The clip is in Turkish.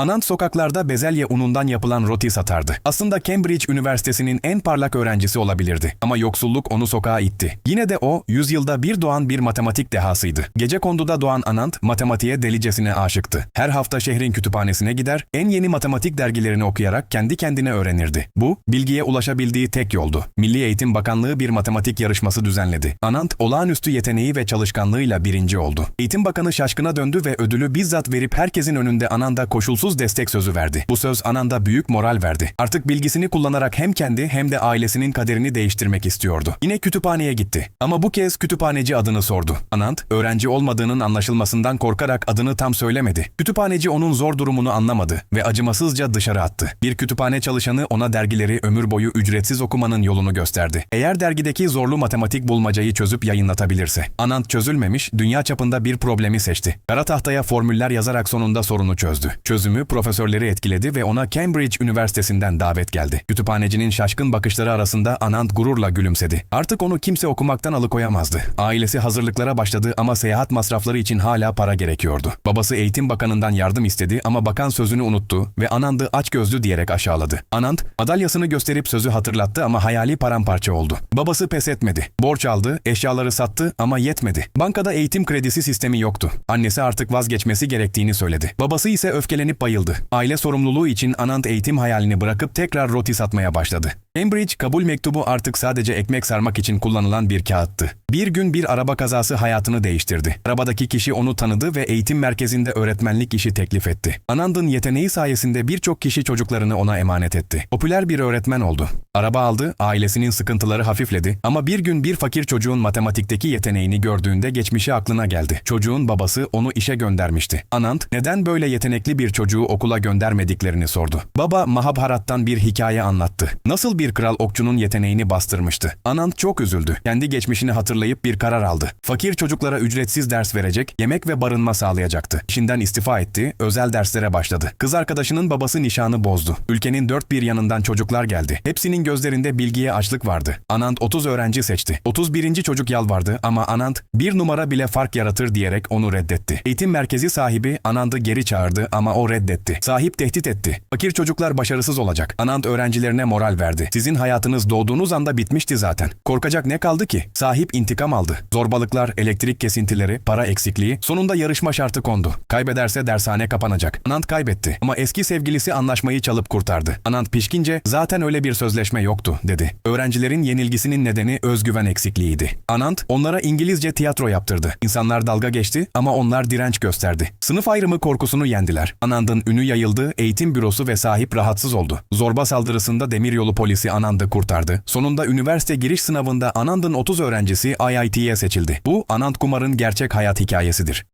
Anand sokaklarda bezelye unundan yapılan roti satardı. Aslında Cambridge Üniversitesi'nin en parlak öğrencisi olabilirdi. Ama yoksulluk onu sokağa itti. Yine de o, yüzyılda bir doğan bir matematik dehasıydı. Gece konduda doğan Anand, matematiğe delicesine aşıktı. Her hafta şehrin kütüphanesine gider, en yeni matematik dergilerini okuyarak kendi kendine öğrenirdi. Bu, bilgiye ulaşabildiği tek yoldu. Milli Eğitim Bakanlığı bir matematik yarışması düzenledi. Anand, olağanüstü yeteneği ve çalışkanlığıyla birinci oldu. Eğitim Bakanı şaşkına döndü ve ödülü bizzat verip herkesin önünde Anand'a koşulsuz destek sözü verdi. Bu söz Anand'a büyük moral verdi. Artık bilgisini kullanarak hem kendi hem de ailesinin kaderini değiştirmek istiyordu. Yine kütüphaneye gitti. Ama bu kez kütüphaneci adını sordu. Anand, öğrenci olmadığının anlaşılmasından korkarak adını tam söylemedi. Kütüphaneci onun zor durumunu anlamadı ve acımasızca dışarı attı. Bir kütüphane çalışanı ona dergileri ömür boyu ücretsiz okumanın yolunu gösterdi. Eğer dergideki zorlu matematik bulmacayı çözüp yayınlatabilirse. Anand çözülmemiş, dünya çapında bir problemi seçti. Kara tahtaya formüller yazarak sonunda sorunu çözdü. Çözümü profesörleri etkiledi ve ona Cambridge Üniversitesi'nden davet geldi. Kütüphanecinin şaşkın bakışları arasında Anand gururla gülümsedi. Artık onu kimse okumaktan alıkoyamazdı. Ailesi hazırlıklara başladı ama seyahat masrafları için hala para gerekiyordu. Babası eğitim bakanından yardım istedi ama bakan sözünü unuttu ve Anand'ı açgözlü diyerek aşağıladı. Anand, madalyasını gösterip sözü hatırlattı ama hayali paramparça oldu. Babası pes etmedi. Borç aldı, eşyaları sattı ama yetmedi. Bankada eğitim kredisi sistemi yoktu. Annesi artık vazgeçmesi gerektiğini söyledi. Babası ise öfkelenip bayıldı. Aile sorumluluğu için Anand eğitim hayalini bırakıp tekrar roti satmaya başladı. Cambridge kabul mektubu artık sadece ekmek sarmak için kullanılan bir kağıttı. Bir gün bir araba kazası hayatını değiştirdi. Arabadaki kişi onu tanıdı ve eğitim merkezinde öğretmenlik işi teklif etti. Anand'ın yeteneği sayesinde birçok kişi çocuklarını ona emanet etti. Popüler bir öğretmen oldu. Araba aldı, ailesinin sıkıntıları hafifledi ama bir gün bir fakir çocuğun matematikteki yeteneğini gördüğünde geçmişi aklına geldi. Çocuğun babası onu işe göndermişti. Anand, neden böyle yetenekli bir çocuğu okula göndermediklerini sordu. Baba Mahabharat'tan bir hikaye anlattı. Nasıl bir kral okçunun yeteneğini bastırmıştı. Anand çok üzüldü. Kendi geçmişini hatırlayıp bir karar aldı. Fakir çocuklara ücretsiz ders verecek, yemek ve barınma sağlayacaktı. İşinden istifa etti, özel derslere başladı. Kız arkadaşının babası nişanı bozdu. Ülkenin dört bir yanından çocuklar geldi. Hepsinin gözlerinde bilgiye açlık vardı. Anand 30 öğrenci seçti. 31. çocuk yalvardı ama Anand bir numara bile fark yaratır diyerek onu reddetti. Eğitim merkezi sahibi Anand'ı geri çağırdı ama o reddetti. Sahip tehdit etti. Fakir çocuklar başarısız olacak. Anand öğrencilerine moral verdi. Sizin hayatınız doğduğunuz anda bitmişti zaten. Korkacak ne kaldı ki? Sahip intikam aldı. Zorbalıklar, elektrik kesintileri, para eksikliği, sonunda yarışma şartı kondu. Kaybederse dershane kapanacak. Anand kaybetti ama eski sevgilisi anlaşmayı çalıp kurtardı. Anand pişkince zaten öyle bir sözleşme yoktu dedi. Öğrencilerin yenilgisinin nedeni özgüven eksikliğiydi. Anand onlara İngilizce tiyatro yaptırdı. İnsanlar dalga geçti ama onlar direnç gösterdi. Sınıf ayrımı korkusunu yendiler. Anand'ın ünü yayıldı, eğitim bürosu ve sahip rahatsız oldu. Zorba saldırısında demiryolu polisi Anand'ı kurtardı. Sonunda üniversite giriş sınavında Anand'ın 30 öğrencisi IIT'ye seçildi. Bu Anand Kumar'ın gerçek hayat hikayesidir.